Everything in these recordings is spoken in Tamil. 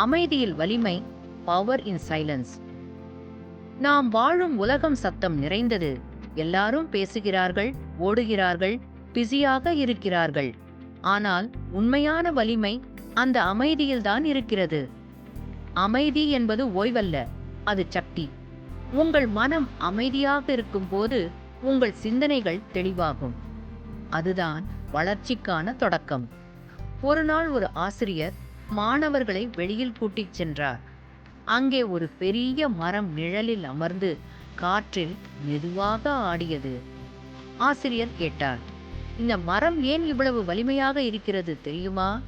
அமைதியில் வலிமை பவர் இன் சைலன்ஸ் நாம் வாழும் உலகம் சத்தம் நிறைந்தது. எல்லாரும் பேசுகிறார்கள் ஓடுகிறார்கள் பிஸியாக இருக்கிறார்கள். ஆனால் உண்மையான வலிமை அந்த அமைதியில்தான் இருக்கிறது. அமைதி என்பது ஓய்வல்ல அது சக்தி. உங்கள் மனம் அமைதியாக இருக்கும்போது உங்கள் சிந்தனைகள் தெளிவாகும். அதுதான் வளர்ச்சிக்கான தொடக்கம். ஒரு நாள் ஒரு ஆசிரியர் மாணவர்களை வெளியில் கூட்டிச் சென்றார். அங்கே ஒரு பெரிய மரம் நிழலில் அமர்ந்து காற்றில் மெதுவாக ஆடியது. ஆசிரியர் கேட்டார் இந்த மரம் ஏன் இவ்வளவு வலிமையாக இருக்கிறது தெரியுமா?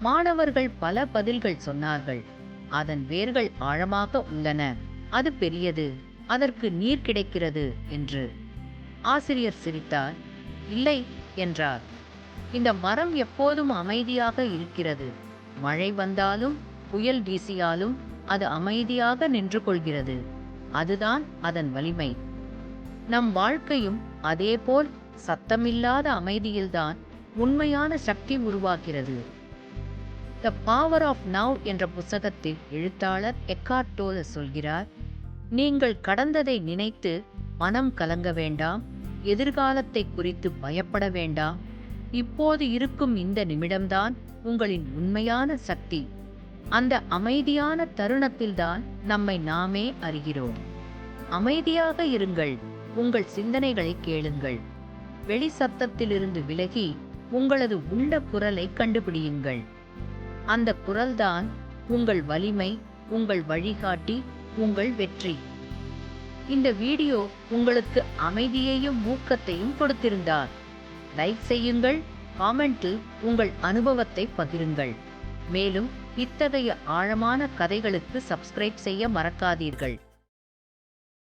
மாணவர்கள் பல பதில்கள் சொன்னார்கள். அதன் வேர்கள் ஆழமாக உள்ளன. அது பெரியது. அதற்கு நீர் கிடைக்கிறது என்று. ஆசிரியர் சிரித்தார் இல்லை என்றார். இந்த மரம் எப்போதும் அமைதியாக இருக்கிறது. மழை வந்தாலும் புயல் வீசியாலும் அது அமைதியாக நின்று கொள்கிறது. அதுதான் அதன் வலிமை. நம் வாழ்க்கையும் அதேபோல் சத்தமில்லாத அமைதியில்தான் உண்மையான சக்தி உருவாகிறது. த பவர் ஆஃப் நவ் என்ற புத்தகத்தில் எழுத்தாளர் எக்கார்ட் டோல சொல்கிறார் நீங்கள் கடந்ததை நினைத்து மனம் கலங்க வேண்டாம் எதிர்காலத்தை குறித்து பயப்பட வேண்டாம் இப்போது இருக்கும் இந்த நிமிடம்தான் உங்களின் உண்மையான சக்தி. அந்த அமைதியான தருணத்தில்தான் நம்மை நாமே அறிகிறோம். அமைதியாக இருங்கள் உங்கள் சிந்தனைகளை கேளுங்கள். வெளி சத்தத்திலிருந்து விலகி உங்களது உள்ள குரலை கண்டுபிடியுங்கள். அந்த குரல்தான் உங்கள் வலிமை உங்கள் வழிகாட்டி உங்கள் வெற்றி. இந்த வீடியோ உங்களுக்கு அமைதியையும் ஊக்கத்தையும் கொடுத்திருந்தார். லைக் செய்யுங்கள் காமெண்டில் உங்கள் அனுபவத்தை பகிருங்கள். மேலும் இத்தகைய ஆழமான கதைகளுக்கு சப்ஸ்கிரைப் செய்ய மறக்காதீர்கள்.